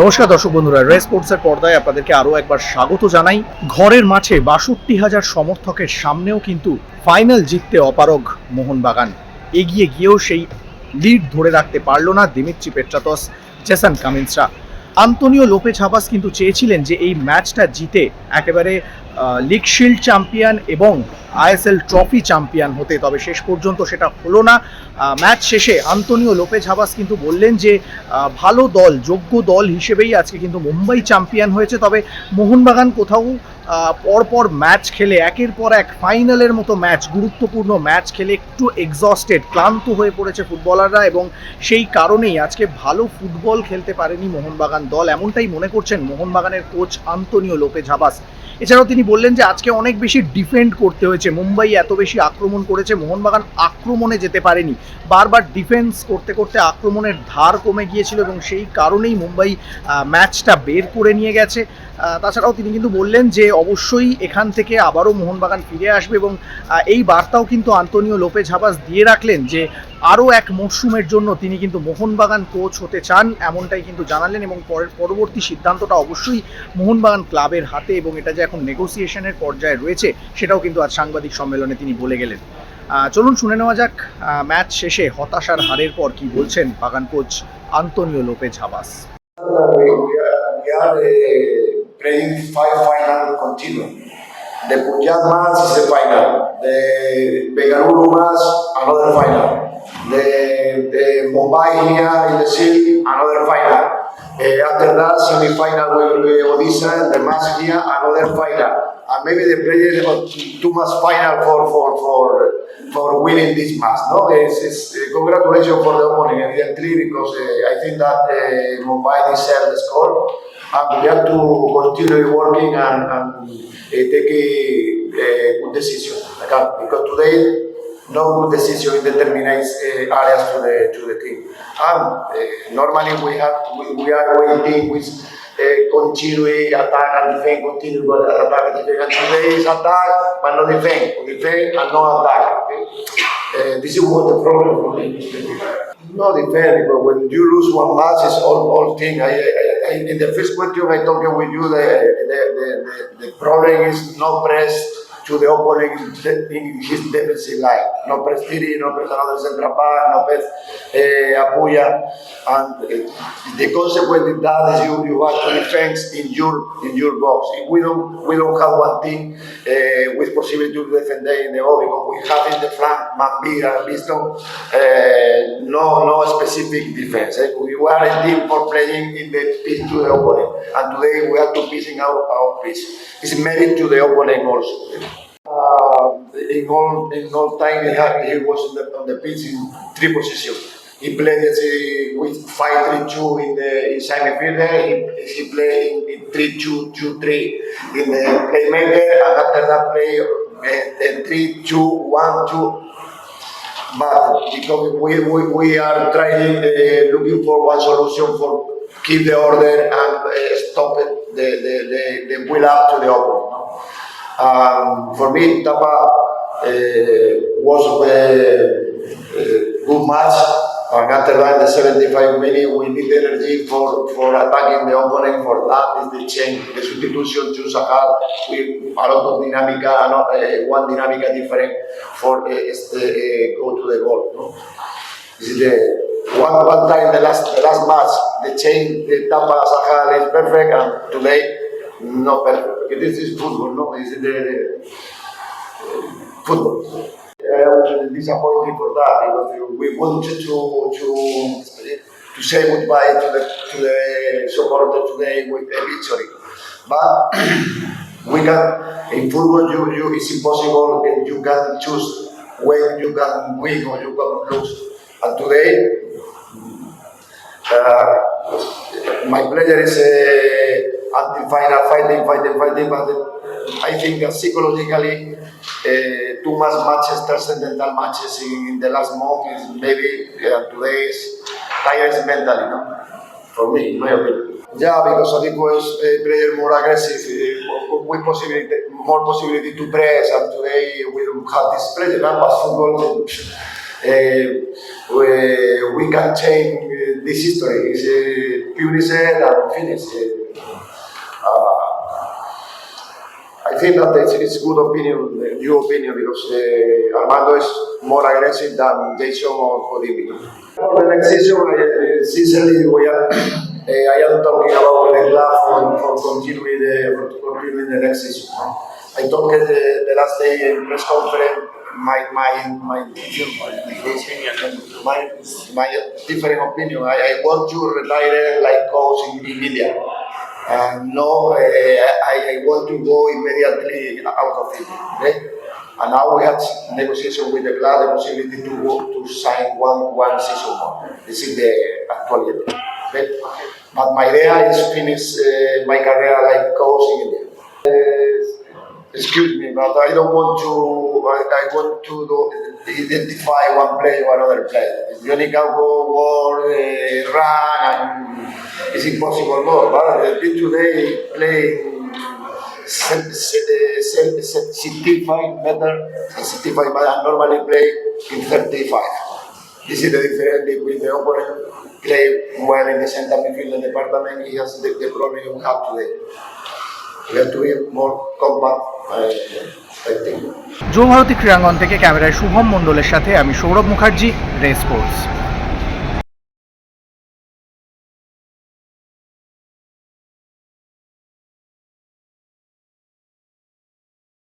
নমস্কার দর্শক বন্ধুরা রেস স্পোর্টসের পর্দায় আপনাদেরকে আরও একবার স্বাগত জানাই। ঘরের মাঠে বাষট্টি হাজার সমর্থকের সামনেও কিন্তু ফাইনাল জিততে অপারগ মোহনবাগান। এগিয়ে গিয়েও সেই লিড ধরে রাখতে পারল না দিমিত্রি পেট্রাতস, জেসান কামিন্সরা। আন্তনিও লোপে ছাবাস কিন্তু চেয়েছিলেন যে এই ম্যাচটা জিতে একেবারে লিগ শিল্ড চ্যাম্পিয়ন এবং আইএসএল ট্রফি চ্যাম্পিয়ন হতে, তবে শেষ পর্যন্ত সেটা হলো না। ম্যাচ শেষে আন্তনিও লোপেজ হাবাস কিন্তু বললেন যে ভালো দল, যোগ্য দল হিসেবেই আজকে কিন্তু মুম্বাই চ্যাম্পিয়ন হয়েছে। তবে মোহনবাগান কোথাও পরপর ম্যাচ খেলে, একের পর এক ফাইনালের মতো ম্যাচ, গুরুত্বপূর্ণ ম্যাচ খেলে একটু এক্সস্টেড ক্লান্ত হয়ে পড়েছে ফুটবলাররা এবং সেই কারণেই আজকে ভালো ফুটবল খেলতে পারেনি মোহনবাগান দল। এমনটাই মনে করছেন মোহনবাগানের কোচ আন্তনিও লোপেজ হাবাস এছাড়াও তিনি বললেন যে আজকে অনেক বেশি ডিফেন্ড করতে হয়েছে। মুম্বাই এত বেশি আক্রমণ করেছে, মোহনবাগান আক্রমণে যেতে পারেনি। বারবার ডিফেন্স করতে করতে আক্রমণের ধার কমে গিয়েছিল এবং সেই কারণেই মুম্বাই ম্যাচটা বের করে নিয়ে গেছে। তাছাড়াও তিনি কিন্তু বললেন যে অবশ্যই এখান থেকে আবারও মোহনবাগান ফিরে আসবে এবং এই বার্তাও কিন্তু আন্তনিও লোপে হাবাস দিয়ে রাখলেন যে আরও এক মরশুমের জন্য তিনি কিন্তু মোহনবাগান কোচ হতে চান এমনটাই কিন্তু জানালেন এবং পরের পরবর্তী সিদ্ধান্তটা অবশ্যই মোহনবাগান ক্লাবের হাতে এবং এটা যে এখন অ্যাসোসিয়েশনের পর্যায়ে রয়েছে সেটাও কিন্তু আজ সাংবাদিক সম্মেলনে তিনি বলে গেলেন চলুন শুনে নেওয়া যাক ম্যাচ শেষে হতাশার হারের পর কি বলছেন Bagan coach Antonio Lopez Habas De Puyat más ese final, de Begarulu más another final, de, another final. Uh, after that, semi-final with uh, Odisha, the match here, another final. And maybe the players are too much final for for for for winning this match. No, it's, it's uh, congratulations for the opponent evidently because uh, I think that uh, Mumbai deserves the score, and we have to continue working and, and uh, take a, a good decision. Because today, no good decision in determinate uh, areas to the to the team. And uh, normally we have we, we are waiting with uh, continue attack and defend, continue attack and defend. And today is attack but no defend, defend and no attack. Okay? Uh, this is what the problem for me. No defend because when you lose one match, it's all all thing. I, I, I, in the first question I talked with you, the, the, the, the problem is no press to the opponent in his defensive line. Press Tiri, press another central back, press uh, Apuya. And uh, the consequence of that is you, you have to defend in your in your box. If we don't we don't have one team uh, with possibility to defend in the box because we have in the flank Mambira, Liston, uh, no no specific defense. eh. We are a team for playing in the pitch to the opponent. And today we have to piecing out our pitch. It's merit to the opponent also. Uh, in all in all time he, had, he was in the, on the pitch in three positions. He played as a, with five three two in the inside midfielder. He, he played in, in three two two three in the playmaker, and after that play uh, three two one two. But because we, we, we are trying uh, looking for one solution for keep the order and uh, stop it, the, the, the, the build up to the opponent. no? Um, for me, Tapa uh, was a, a good match. And after that, the 75 minutes, we need energy for, for attacking the opponent. For that is the change, the substitution to Sahar with a lot of dynamica, ano- uh, one dynamica different for uh, uh, go to the goal. No? This is the one, one time the last the last match, the change, the Tapa Sahar is perfect, and today not perfect. This is football, no? Is the, the football. I was disappointed for that because we wanted to to to say goodbye to the to the supporter today with a we can in football you, you it's impossible and you can choose when you can win or you can lose. And today, uh, my pleasure is uh, until final fighting, fighting, fighting, but I think that psychologically, uh, too much matches, transcendental matches in, in the last month is maybe uh, today is tired mentally, no? For me, in my opinion. Yeah, because Sadiku is a player more aggressive, uh, with possibility, more possibility to press, and today we don't have this pressure. But football, uh, uh, we, we can change uh, this history. It's uh, said and finished. Uh, I think that it's, it's good opinion, new opinion, because uh, Armando is more aggressive than Jason or Codimi. For the next season, uh, sincerely, we are, uh, I am talking about the club for, for continuing the for continuing the next season. I talked the, the last day in press conference. My my my my my different opinion. I, I want to retire like coach in, in. And no, uh, I, I want to go immediately out of it. Okay? And now we have negotiation with the club, the possibility to go to sign one one season more. This is the actuality. Okay? But my idea is finish uh, my career like coach in India. Uh, excuse me, but I don't want to. I, I want to do, identify one player or another player. You only can go war, uh, run, it's impossible more. But uh, today play. eh, se- 65 meter, 65, but I normally play in 35. This is the difference between the opponent play well in the center midfield and department. He has the, the problem we have today. We have to be more compact. Uh. Yuva Bharati ক্রীড়াঙ্গন থেকে ক্যামেরায় শুভম মণ্ডলের সাথে আমি সৌরভ মুখার্জি রে sports